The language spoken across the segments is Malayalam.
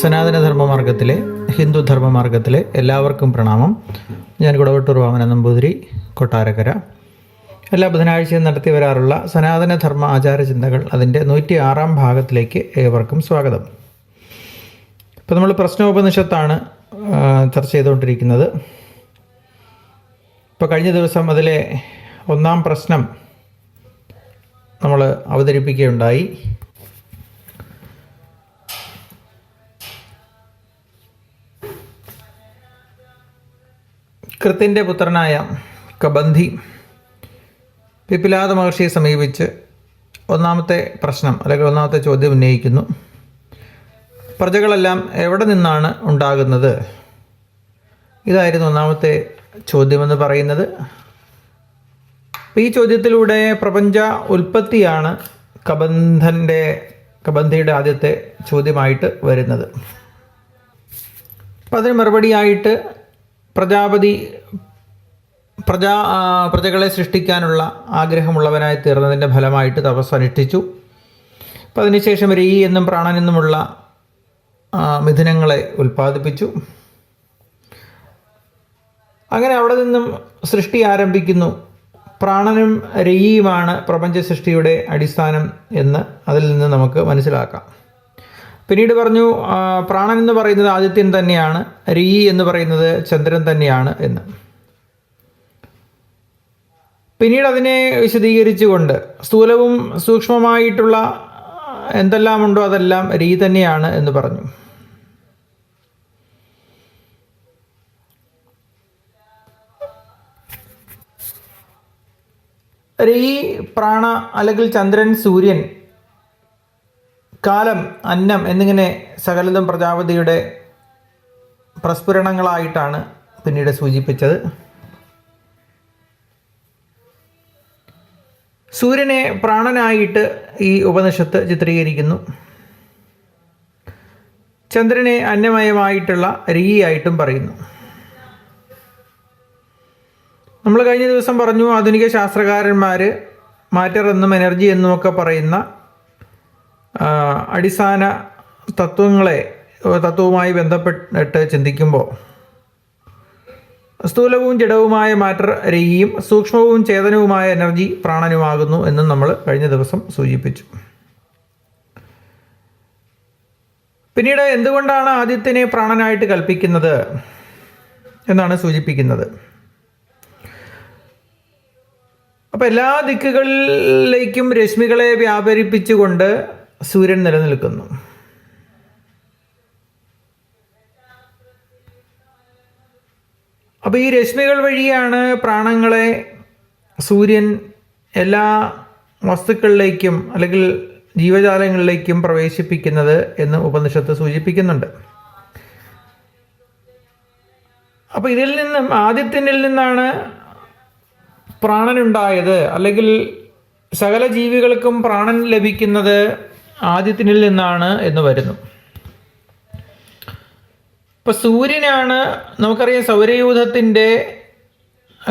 സനാതനധർമ്മ മാർഗത്തിലെ മാർഗത്തിലെ എല്ലാവർക്കും പ്രണാമം. ഞാൻ കുടവട്ടൂർ വാമന നമ്പൂതിരി കൊട്ടാരക്കര. എല്ലാ ബുധനാഴ്ചയും നടത്തി വരാറുള്ള സനാതനധർമ്മ ആചാര ചിന്തകൾ അതിന്റെ നൂറ്റി ആറാം ഭാഗത്തിലേക്ക് ഏവർക്കും സ്വാഗതം. ഇപ്പോൾ നമ്മൾ പ്രശ്നോപനിഷത്താണ് ചർച്ച ചെയ്തുകൊണ്ടിരിക്കുന്നത്. ഇപ്പോൾ കഴിഞ്ഞ ദിവസം അതിലെ ഒന്നാം പ്രശ്നം നമ്മൾ അവതരിപ്പിക്കുകയുണ്ടായി. കൃത്തിന്റെ പുത്രനായ കബന്ധി പിപ്പിലാദ മഹർഷിയെ സമീപിച്ച് ഒന്നാമത്തെ പ്രശ്നം അല്ലെങ്കിൽ ഒന്നാമത്തെ ചോദ്യം ഉന്നയിക്കുന്നു. പ്രജകളെല്ലാം എവിടെ നിന്നാണ് ഉണ്ടാകുന്നത്? ഇതായിരുന്നു ഒന്നാമത്തെ ചോദ്യമെന്ന് പറയുന്നത്. ഈ ചോദ്യത്തിലൂടെ പ്രപഞ്ച ഉൽപ്പത്തിയാണ് കബന്ധന്റെ കബന്ധിയുടെ ആദ്യത്തെ ചോദ്യമായിട്ട് വരുന്നത്. അപ്പം അതിന് മറുപടിയായിട്ട് പ്രജാപതി പ്രജാ പ്രജകളെ സൃഷ്ടിക്കാനുള്ള ആഗ്രഹമുള്ളവനായി തീർന്നതിന്റെ ഫലമായിട്ട് തപസ് അനുഷ്ഠിച്ചു. അപ്പം അതിനുശേഷം രീ എന്നും പ്രാണനെന്നുമുള്ള മിഥുനങ്ങളെ ഉൽപ്പാദിപ്പിച്ചു. അങ്ങനെ അവിടെ നിന്നും സൃഷ്ടി ആരംഭിക്കുന്നു. പ്രാണനും രയിയുമാണ് പ്രപഞ്ച സൃഷ്ടിയുടെ അടിസ്ഥാനം എന്ന് അതിൽ നിന്ന് നമുക്ക് മനസ്സിലാക്കാം. പിന്നീട് പറഞ്ഞു പ്രാണൻ എന്ന് പറയുന്നത് ആദിത്യൻ തന്നെയാണ് രീ എന്ന് പറയുന്നത് ചന്ദ്രൻ തന്നെയാണ് എന്ന്. പിന്നീട് അതിനെ വിശദീകരിച്ചുകൊണ്ട് സ്ഥൂലവും സൂക്ഷ്മമായിട്ടുള്ള എന്തെല്ലാം ഉണ്ടോ അതെല്ലാം രീ തന്നെയാണ് എന്ന് പറഞ്ഞു. രീ പ്രാണ അല്ലെങ്കിൽ ചന്ദ്രൻ സൂര്യൻ കാലം അന്നം എന്നിങ്ങനെ സകലതും പ്രജാപതിയുടെ പ്രസ്ഫുരണങ്ങളായിട്ടാണ് പിന്നീട് സൂചിപ്പിച്ചത്. സൂര്യനെ പ്രാണനായിട്ട് ഈ ഉപനിഷത്ത് ചിത്രീകരിക്കുന്നു. ചന്ദ്രനെ അന്നമയമായിട്ടുള്ള രീതിയായിട്ടും പറയുന്നു. നമ്മൾ കഴിഞ്ഞ ദിവസം പറഞ്ഞു ആധുനിക ശാസ്ത്രകാരന്മാർ മാറ്റർ എന്നും എനർജി എന്നുമൊക്കെ പറയുന്ന അടിസ്ഥാന തത്വങ്ങളെ തത്വവുമായി ബന്ധപ്പെട്ട് ചിന്തിക്കുമ്പോൾ സ്ഥൂലവും ജഡവുമായ മാറ്റർ രീതിയും സൂക്ഷ്മവും ചേതനവുമായ എനർജി പ്രാണനുമാകുന്നു എന്നും നമ്മൾ കഴിഞ്ഞ ദിവസം സൂചിപ്പിച്ചു. പിന്നീട് എന്തുകൊണ്ടാണ് ആദിത്യനെ പ്രാണനായിട്ട് കൽപ്പിക്കുന്നത് എന്നാണ് സൂചിപ്പിക്കുന്നത്. അപ്പോൾ എല്ലാ ദിക്കുകളിലേക്കും രശ്മികളെ വ്യാപരിപ്പിച്ചുകൊണ്ട് സൂര്യൻ നിലനിൽക്കുന്നു. അപ്പോൾ ഈ രശ്മികൾ വഴിയാണ് പ്രാണങ്ങളെ സൂര്യൻ എല്ലാ വസ്തുക്കളിലേക്കും അല്ലെങ്കിൽ ജീവജാലങ്ങളിലേക്കും പ്രവേശിപ്പിക്കുന്നത് എന്ന് ഉപനിഷത്ത് സൂചിപ്പിക്കുന്നുണ്ട്. അപ്പോൾ ഇതിൽ നിന്നും ആദ്യത്തിനിൽ നിന്നാണ് പ്രാണനുണ്ടായത്. അല്ലെങ്കിൽ സകല ജീവികൾക്കും പ്രാണൻ ലഭിക്കുന്നത് ആദ്യത്തിനിൽ നിന്നാണ് എന്ന് വരുന്നു. ഇപ്പൊ സൂര്യനാണ് നമുക്കറിയാം സൗരയൂഥത്തിന്റെ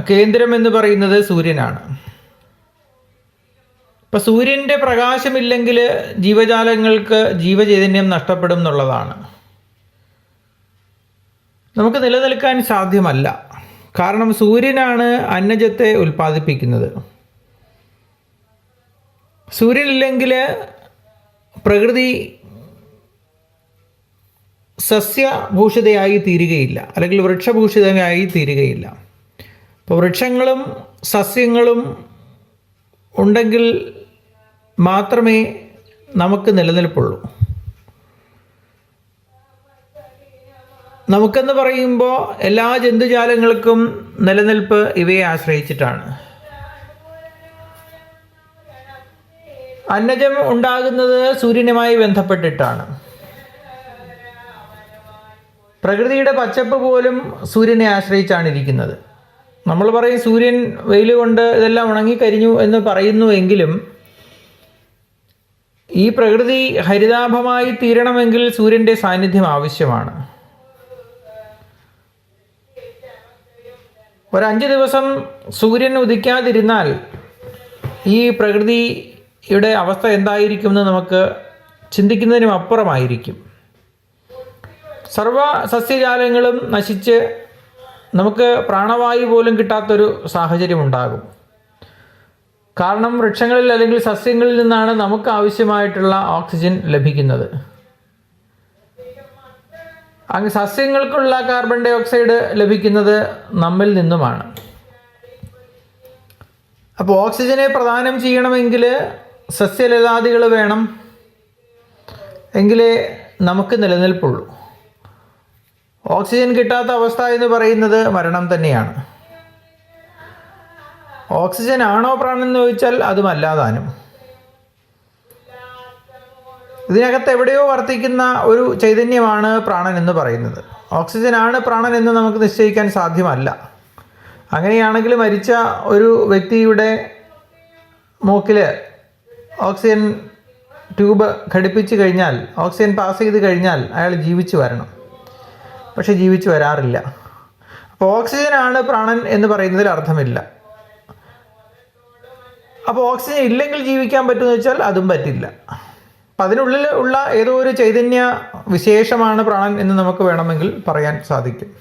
കേന്ദ്രം എന്ന് പറയുന്നത് സൂര്യനാണ്. ഇപ്പൊ സൂര്യന്റെ പ്രകാശമില്ലെങ്കിൽ ജീവജാലങ്ങൾക്ക് ജീവചൈതന്യം നഷ്ടപ്പെടും എന്നുള്ളതാണ്. നമുക്ക് നിലനിൽക്കാൻ സാധ്യമല്ല. കാരണം സൂര്യനാണ് അന്നജത്തെ ഉൽപ്പാദിപ്പിക്കുന്നത്. സൂര്യനില്ലെങ്കിൽ പ്രകൃതി സസ്യഭൂഷിതയായി തീരുകയില്ല. അല്ലെങ്കിൽ വൃക്ഷഭൂഷിതയായി തീരുകയില്ല. അപ്പോൾ വൃക്ഷങ്ങളും സസ്യങ്ങളും ഉണ്ടെങ്കിൽ മാത്രമേ നമുക്ക് നിലനിൽപ്പുള്ളൂ. നമുക്കെന്ന് പറയുമ്പോൾ എല്ലാ ജന്തുജാലങ്ങൾക്കും നിലനിൽപ്പ് ഇവയെ ആശ്രയിച്ചിട്ടാണ്. അന്നജം ഉണ്ടാകുന്നത് സൂര്യനുമായി ബന്ധപ്പെട്ടിട്ടാണ്. പ്രകൃതിയുടെ പച്ചപ്പ് പോലും സൂര്യനെ ആശ്രയിച്ചാണ് ഇരിക്കുന്നത്. നമ്മൾ പറയും സൂര്യൻ വെയിൽ കൊണ്ട് ഇതെല്ലാം ഉണങ്ങിക്കരിഞ്ഞു എന്ന് പറയുന്നുവെങ്കിലും ഈ പ്രകൃതി ഹരിതാഭമായി തീരണമെങ്കിൽ സൂര്യന്റെ സാന്നിധ്യം ആവശ്യമാണ്. ഒരഞ്ച് ദിവസം സൂര്യൻ ഉദിക്കാതിരുന്നാൽ ഈ പ്രകൃതിയുടെ അവസ്ഥ എന്തായിരിക്കുമെന്ന് നമുക്ക് ചിന്തിക്കുന്നതിനും അപ്പുറമായിരിക്കും. സർവ സസ്യജാലങ്ങളും നശിച്ച് നമുക്ക് പ്രാണവായു പോലും കിട്ടാത്തൊരു സാഹചര്യം ഉണ്ടാകും കാരണം വൃക്ഷങ്ങളിൽ അല്ലെങ്കിൽ സസ്യങ്ങളിൽ നിന്നാണ് നമുക്ക് ആവശ്യമായിട്ടുള്ള ഓക്സിജൻ ലഭിക്കുന്നത്. അങ്ങ് സസ്യങ്ങൾക്കുള്ള കാർബൺ ഡൈ ഓക്സൈഡ് ലഭിക്കുന്നത് നമ്മിൽ നിന്നുമാണ്. അപ്പോൾ ഓക്സിജനെ പ്രദാനം ചെയ്യണമെങ്കിൽ സസ്യലതാദികൾ വേണം എങ്കിലേ നമുക്ക് നിലനിൽപ്പുള്ളൂ. ഓക്സിജൻ കിട്ടാത്ത അവസ്ഥ എന്ന് പറയുന്നത് മരണം തന്നെയാണ്. ഓക്സിജൻ ആണോ പ്രാണൻ എന്ന് ചോദിച്ചാൽ അതുമല്ലാതാനും. ഇതിനകത്ത് എവിടെയോ വർത്തിക്കുന്ന ഒരു ചൈതന്യമാണ് പ്രാണൻ എന്ന് പറയുന്നത്. ഓക്സിജൻ ആണ് പ്രാണൻ എന്ന് നമുക്ക് നിശ്ചയിക്കാൻ സാധ്യമല്ല. അങ്ങനെയാണെങ്കിൽ മരിച്ച ഒരു വ്യക്തിയുടെ മൂക്കിൽ ഓക്സിജൻ ട്യൂബ് ഘടിപ്പിച്ചു കഴിഞ്ഞാൽ ഓക്സിജൻ പാസ് ചെയ്ത് കഴിഞ്ഞാൽ അയാൾ ജീവിച്ചു വരണം. പക്ഷെ ജീവിച്ചു വരാറില്ല. അപ്പോൾ ഓക്സിജനാണ് പ്രാണൻ എന്ന് പറയുന്നതിൽ അർത്ഥമില്ല. അപ്പോൾ ഓക്സിജൻ ഇല്ലെങ്കിൽ ജീവിക്കാൻ പറ്റുമെന്ന് വെച്ചാൽ അതും പറ്റില്ല. അപ്പം അതിനുള്ളിൽ ഉള്ള ഏതോ ഒരു ചൈതന്യ വിശേഷമാണ് പ്രാണൻ എന്ന് നമുക്ക് വേണമെങ്കിൽ പറയാൻ സാധിക്കും.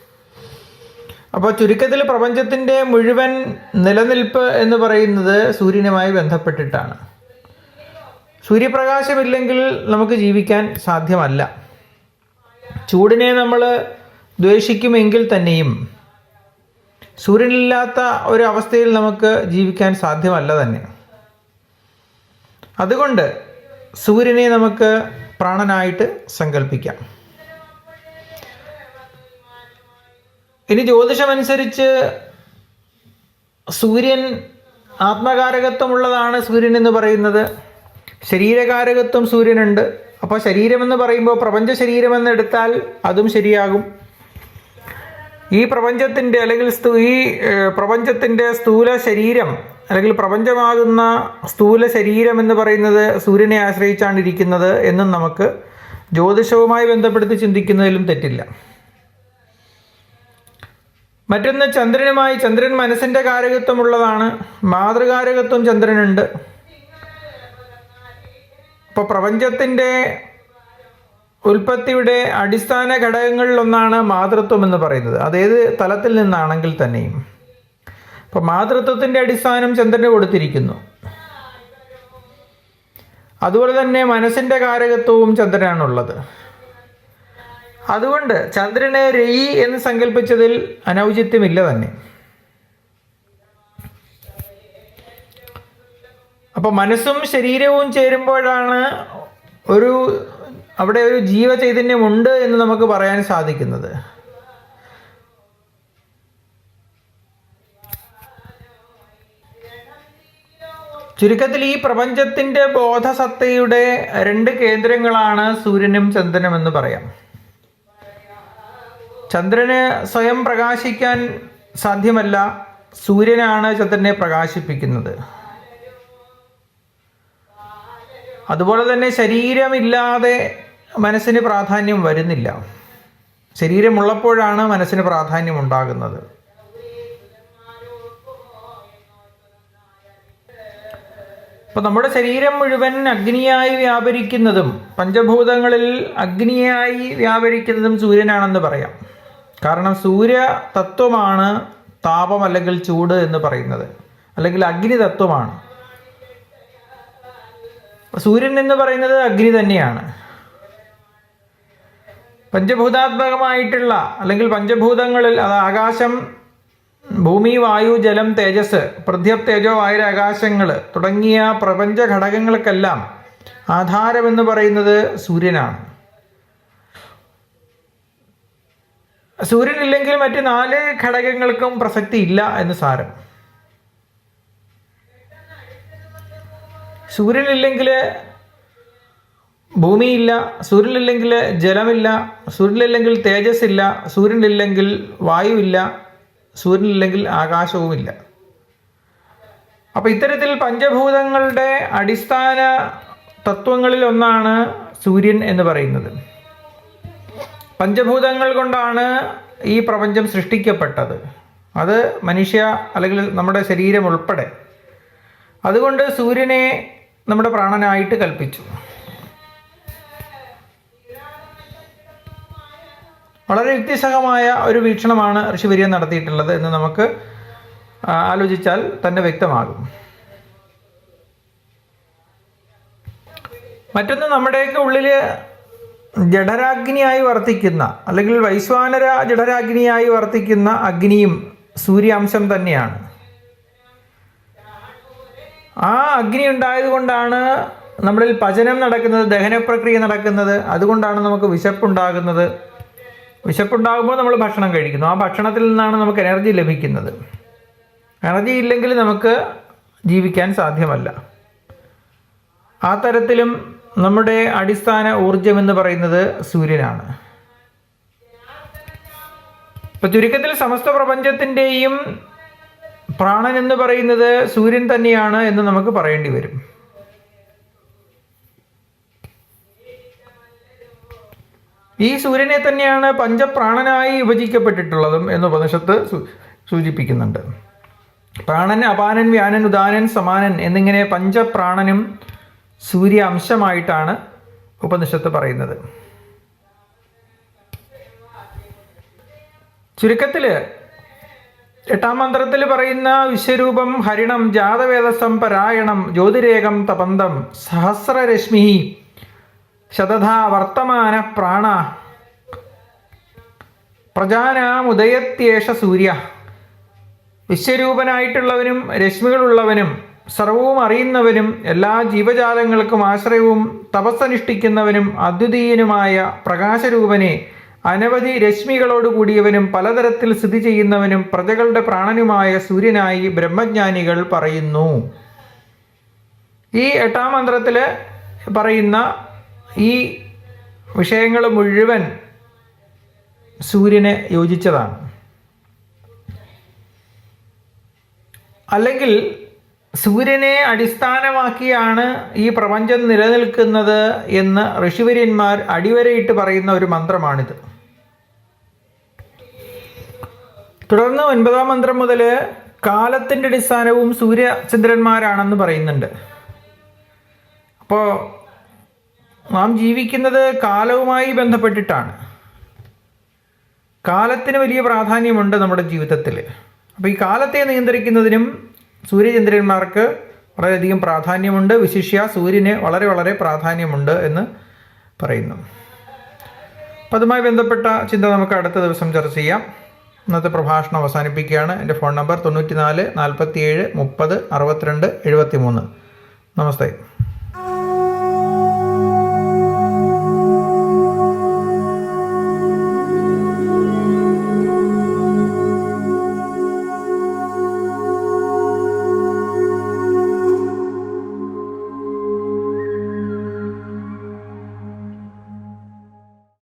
അപ്പോൾ ചുരുക്കത്തിൽ പ്രപഞ്ചത്തിന്റെ മുഴുവൻ നിലനിൽപ്പ് എന്ന് പറയുന്നത് സൂര്യനുമായി ബന്ധപ്പെട്ടിട്ടാണ്. സൂര്യപ്രകാശമില്ലെങ്കിൽ നമുക്ക് ജീവിക്കാൻ സാധ്യമല്ല. ചൂടിനെ നമ്മൾ ദ്വേഷിക്കുമെങ്കിൽ തന്നെയും സൂര്യനില്ലാത്ത ഒരു അവസ്ഥയിൽ നമുക്ക് ജീവിക്കാൻ സാധ്യമല്ല തന്നെ. അതുകൊണ്ട് സൂര്യനെ നമുക്ക് പ്രാണനായിട്ട് സങ്കല്പിക്കാം ഇനി ജ്യോതിഷമനുസരിച്ച് സൂര്യൻ ആത്മകാരകത്വമുള്ളതാണ് സൂര്യൻ എന്ന് പറയുന്നത്. ശരീരകാരകത്വം സൂര്യനുണ്ട്. അപ്പോൾ ശരീരമെന്ന് പറയുമ്പോൾ പ്രപഞ്ച ശരീരമെന്ന് എടുത്താൽ അതും ശരിയാകും. ഈ പ്രപഞ്ചത്തിന്റെ അല്ലെങ്കിൽ ഈ പ്രപഞ്ചത്തിന്റെ സ്ഥൂല ശരീരം അല്ലെങ്കിൽ പ്രപഞ്ചമാകുന്ന സ്ഥൂല ശരീരം എന്ന് പറയുന്നത് സൂര്യനെ ആശ്രയിച്ചാണ് ഇരിക്കുന്നത് എന്നും നമുക്ക് ജ്യോതിഷവുമായി ബന്ധപ്പെടുത്തി ചിന്തിക്കുന്നതിലും തെറ്റില്ല. മറ്റൊന്ന് ചന്ദ്രനുമായി ചന്ദ്രൻ മനസ്സിന്റെ കാരകത്വമുള്ളതാണ്. മാതൃകാരകത്വം ചന്ദ്രനുണ്ട്. ഇപ്പോൾ പ്രപഞ്ചത്തിന്റെ ഉൽപ്പത്തിയുടെ അടിസ്ഥാന ഘടകങ്ങളിലൊന്നാണ് മാതൃത്വം എന്ന് പറയുന്നത്. അതേത് തലത്തിൽ നിന്നാണെങ്കിൽ തന്നെയും. അപ്പോൾ മാതൃത്വത്തിന്റെ അടിസ്ഥാനം ചന്ദ്രന് കൊടുത്തിരിക്കുന്നു. അതുപോലെ തന്നെ മനസ്സിന്റെ കാരകത്വവും ചന്ദ്രനാണുള്ളത്. അതുകൊണ്ട് ചന്ദ്രനെ രയി എന്ന് സങ്കല്പിച്ചതിൽ അനൗചിത്യമില്ല തന്നെ. അപ്പോൾ മനസ്സും ശരീരവും ചേരുമ്പോഴാണ് ഒരു അവിടെ ഒരു ജീവചൈതന്യമുണ്ട് എന്ന് നമുക്ക് പറയാൻ സാധിക്കുന്നത്. ചുരുക്കത്തിൽ ഈ പ്രപഞ്ചത്തിന്റെ ബോധസത്തയുടെ രണ്ട് കേന്ദ്രങ്ങളാണ് സൂര്യനും ചന്ദ്രനും എന്ന് പറയാം. ചന്ദ്രന് സ്വയം പ്രകാശിക്കാൻ സാധ്യമല്ല സൂര്യനാണ് ചന്ദ്രനെ പ്രകാശിപ്പിക്കുന്നത്. അതുപോലെ തന്നെ ശരീരമില്ലാതെ മനസ്സിന് പ്രാധാന്യം വരുന്നില്ല. ശരീരമുള്ളപ്പോഴാണ് മനസ്സിന് പ്രാധാന്യം ഉണ്ടാകുന്നത്. അപ്പോൾ നമ്മുടെ ശരീരം മുഴുവൻ അഗ്നിയായി വ്യാപരിക്കുന്നതും പഞ്ചഭൂതങ്ങളിൽ അഗ്നിയായി വ്യാപരിക്കുന്നതും സൂര്യനാണെന്ന് പറയാം. കാരണം സൂര്യ തത്വമാണ് താപം അല്ലെങ്കിൽ ചൂട് എന്ന് പറയുന്നത്. അല്ലെങ്കിൽ അഗ്നി തത്വമാണ് സൂര്യൻ എന്ന് പറയുന്നത് അഗ്നി തന്നെയാണ്. പഞ്ചഭൂതാത്മകമായിട്ടുള്ള അല്ലെങ്കിൽ പഞ്ചഭൂതങ്ങളിൽ അത് ആകാശം ഭൂമി വായു ജലം തേജസ് പൃഥ്വ തേജോ വായു ആകാശങ്ങൾ തുടങ്ങിയ പ്രപഞ്ച ഘടകങ്ങൾക്കെല്ലാം ആധാരമെന്ന് പറയുന്നത് സൂര്യനാണ്. സൂര്യനില്ലെങ്കിൽ മറ്റ് നാല് ഘടകങ്ങൾക്കും പ്രസക്തി ഇല്ല എന്ന് സാരം. സൂര്യനില്ലെങ്കിൽ ഭൂമിയില്ല സൂര്യനില്ലെങ്കിൽ ജലമില്ല സൂര്യനില്ലെങ്കിൽ തേജസ് ഇല്ല സൂര്യനില്ലെങ്കിൽ വായുവില്ല സൂര്യനില്ലെങ്കിൽ ആകാശവുമില്ല. അപ്പോൾ ഇത്തരത്തിൽ പഞ്ചഭൂതങ്ങളുടെ അടിസ്ഥാന തത്വങ്ങളിൽ ഒന്നാണ് സൂര്യൻ എന്ന് പറയുന്നത്. പഞ്ചഭൂതങ്ങൾ കൊണ്ടാണ് ഈ പ്രപഞ്ചം സൃഷ്ടിക്കപ്പെട്ടത്. അത് മനുഷ്യ അല്ലെങ്കിൽ നമ്മുടെ ശരീരം ഉൾപ്പെടെ. അതുകൊണ്ട് സൂര്യനെ നമ്മുടെ പ്രാണനായിട്ട് കൽപ്പിച്ചു. വളരെ യുക്തിസഹമായ ഒരു വീക്ഷണമാണ് ഋഷിവര്യൻ നടത്തിയിട്ടുള്ളത് എന്ന് നമുക്ക് ആലോചിച്ചാൽ തന്നെ വ്യക്തമാകും. മറ്റൊന്ന് നമ്മുടെയൊക്കെ ഉള്ളിൽ ജഠരാഗ്നിയായി വർത്തിക്കുന്ന അല്ലെങ്കിൽ വൈശ്വാനര ജഠരാഗ്നിയായി വർത്തിക്കുന്ന അഗ്നിയും സൂര്യാംശം തന്നെയാണ്. ആ അഗ്നി ഉണ്ടായതുകൊണ്ടാണ് നമ്മളിൽ പചനം നടക്കുന്നത് ദഹനപ്രക്രിയ നടക്കുന്നത്. അതുകൊണ്ടാണ് നമുക്ക് വിശപ്പുണ്ടാകുന്നത്. വിശപ്പുണ്ടാകുമ്പോൾ നമ്മൾ ഭക്ഷണം കഴിക്കുന്നു. ആ ഭക്ഷണത്തിൽ നിന്നാണ് നമുക്ക് എനർജി ലഭിക്കുന്നത്. എനർജി ഇല്ലെങ്കിൽ നമുക്ക് ജീവിക്കാൻ സാധ്യമല്ല. ആ തരത്തിലും നമ്മുടെ അടിസ്ഥാന ഊർജം എന്ന് പറയുന്നത് സൂര്യനാണ്. ഇപ്പൊ ചുരുക്കത്തിൽ സമസ്ത പ്രപഞ്ചത്തിന്റെയും പ്രാണൻ എന്ന് പറയുന്നത് സൂര്യൻ തന്നെയാണ് എന്ന് നമുക്ക് പറയേണ്ടി വരും. ഈ സൂര്യനെ തന്നെയാണ് പഞ്ചപ്രാണനായി വിഭജിക്കപ്പെട്ടിട്ടുള്ളതും എന്ന് ഉപനിഷത്ത് സൂചിപ്പിക്കുന്നുണ്ട്. പ്രാണൻ അപാനൻ വ്യാനൻ ഉദാനൻ സമാനൻ എന്നിങ്ങനെ പഞ്ചപ്രാണനും സൂര്യ അംശമായിട്ടാണ് ഉപനിഷത്ത് പറയുന്നത്. ചുരുക്കത്തിൽ എട്ടാം മന്ത്രത്തിൽ പറയുന്ന വിശ്വരൂപം ഹരിണം ജാതവേദസം പരായണം ജ്യോതിരേകം തപന്തം സഹസ്രരശ്മി ശതധാ വർത്തമാന പ്രാണ പ്രജാനാമുദയത്യേഷ സൂര്യ. വിശ്വരൂപനായിട്ടുള്ളവനും രശ്മികളുള്ളവനും സർവവും അറിയുന്നവനും എല്ലാ ജീവജാലങ്ങൾക്കും ആശ്രയവും തപസ്സനുഷ്ഠിക്കുന്നവനും അദ്വിതീയനുമായ പ്രകാശരൂപനെ അനവധി രശ്മികളോട് കൂടിയവനും പലതരത്തിൽ സ്ഥിതി ചെയ്യുന്നവനും പ്രജകളുടെ പ്രാണനുമായ സൂര്യനായി ബ്രഹ്മജ്ഞാനികൾ പറയുന്നു. ഈ എട്ടാം മന്ത്രത്തിൽ പറയുന്ന ഈ വിഷയങ്ങൾ മുഴുവൻ സൂര്യനെ യോജിച്ചതാണ്. അല്ലെങ്കിൽ സൂര്യനെ അടിസ്ഥാനമാക്കിയാണ് ഈ പ്രപഞ്ചം നിലനിൽക്കുന്നത് എന്ന് ഋഷിവര്യന്മാർ അടിവരയിട്ട് പറയുന്ന ഒരു മന്ത്രമാണിത്. തുടർന്ന് ഒൻപതാം മന്ത്രം മുതൽ കാലത്തിന്റെ അടിസ്ഥാനവും സൂര്യചന്ദ്രന്മാരാണെന്ന് പറയുന്നുണ്ട്. അപ്പോൾ നാം ജീവിക്കുന്നത് കാലവുമായി ബന്ധപ്പെട്ടിട്ടാണ്. കാലത്തിന് വലിയ പ്രാധാന്യമുണ്ട് നമ്മുടെ ജീവിതത്തിൽ അപ്പോൾ ഈ കാലത്തെ നിയന്ത്രിക്കുന്നതിനും സൂര്യചന്ദ്രന്മാർക്ക് വളരെയധികം പ്രാധാന്യമുണ്ട്. വിശിഷ്യ സൂര്യന് വളരെ വളരെ പ്രാധാന്യമുണ്ട് എന്ന് പറയുന്നു. അപ്പം അതുമായി ബന്ധപ്പെട്ട ചിന്ത നമുക്ക് അടുത്ത ദിവസം ചർച്ച ചെയ്യാം. ഇന്നത്തെ പ്രഭാഷണം അവസാനിപ്പിക്കുകയാണ്. എന്റെ ഫോൺ നമ്പർ തൊണ്ണൂറ്റി നാല് നാൽപ്പത്തി ഏഴ് മുപ്പത് അറുപത്തിരണ്ട് എഴുപത്തി മൂന്ന് നമസ്തേ.